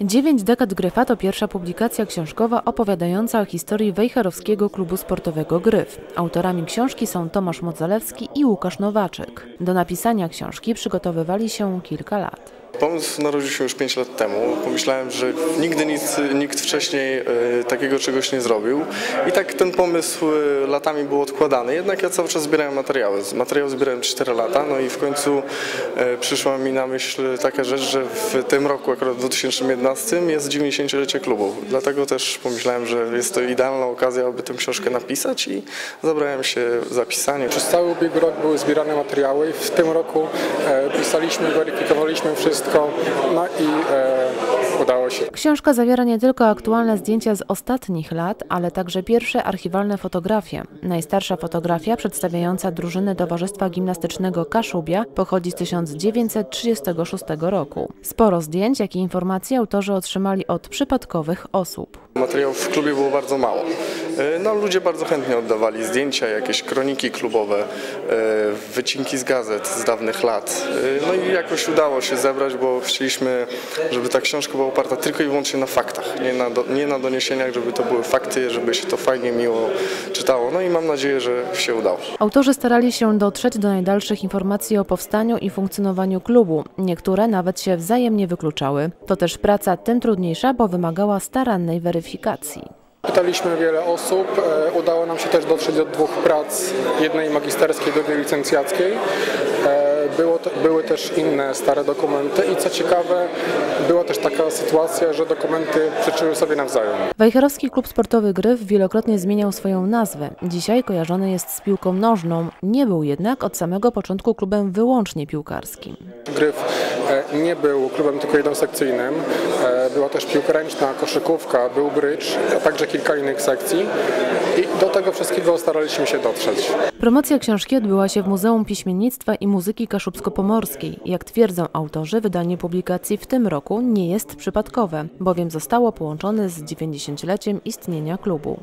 Dziewięć dekad Gryfa to pierwsza publikacja książkowa opowiadająca o historii Wejherowskiego Klubu Sportowego Gryf. Autorami książki są Tomasz Modzalewski i Łukasz Nowaczek. Do napisania książki przygotowywali się kilka lat. Pomysł narodził się już 5 lat temu. Pomyślałem, że nigdy nic, nikt wcześniej e, takiego czegoś nie zrobił. I tak ten pomysł e, latami był odkładany. Jednak ja cały czas zbierałem materiały. Materiał zbierałem 4 lata, no i w końcu e, przyszła mi na myśl taka rzecz, że w tym roku, akurat w 2011 jest 90-lecie klubu. Dlatego też pomyślałem, że jest to idealna okazja, aby tę książkę napisać i zabrałem się za pisanie. Przez cały ubiegły rok były zbierane materiały w tym roku pisaliśmy, weryfikowaliśmy wszystko, no i Książka zawiera nie tylko aktualne zdjęcia z ostatnich lat, ale także pierwsze archiwalne fotografie. Najstarsza fotografia przedstawiająca drużynę Towarzystwa Gimnastycznego Kaszubia pochodzi z 1936 roku. Sporo zdjęć, jak i informacji autorzy otrzymali od przypadkowych osób. Materiałów w klubie było bardzo mało. E, No, ludzie bardzo chętnie oddawali zdjęcia, jakieś kroniki klubowe, e, wycinki z gazet z dawnych lat. E, No i jakoś udało się zebrać, bo chcieliśmy, żeby ta książka była oparta tylko i wyłącznie na faktach, nie na, do, nie na doniesieniach, żeby to były fakty, żeby się to fajnie, miło czytało. No i mam nadzieję, że się udało. Autorzy starali się dotrzeć do najdalszych informacji o powstaniu i funkcjonowaniu klubu. Niektóre nawet się wzajemnie wykluczały. To też praca tym trudniejsza, bo wymagała starannej weryfikacji. Pytaliśmy wiele osób, e, udało nam się też dotrzeć do dwóch prac, jednej magisterskiej, drugiej licencjackiej. Było były też inne stare dokumenty i co ciekawe, była też taka sytuacja, że dokumenty przeczyły sobie nawzajem. Wejherowski Klub Sportowy Gryf wielokrotnie zmieniał swoją nazwę. Dzisiaj kojarzony jest z piłką nożną. Nie był jednak od samego początku klubem wyłącznie piłkarskim. Gryf e, nie był klubem tylko jednosekcyjnym, e, była też piłka ręczna, koszykówka, był brycz, a także kilka innych sekcji i do tego wszystkiego staraliśmy się dotrzeć. Promocja książki odbyła się w Muzeum Piśmiennictwa i Muzyki Kaszubsko-Pomorskiej. Jak twierdzą autorzy, wydanie publikacji w tym roku nie jest przypadkowe, bowiem zostało połączone z 90-leciem istnienia klubu.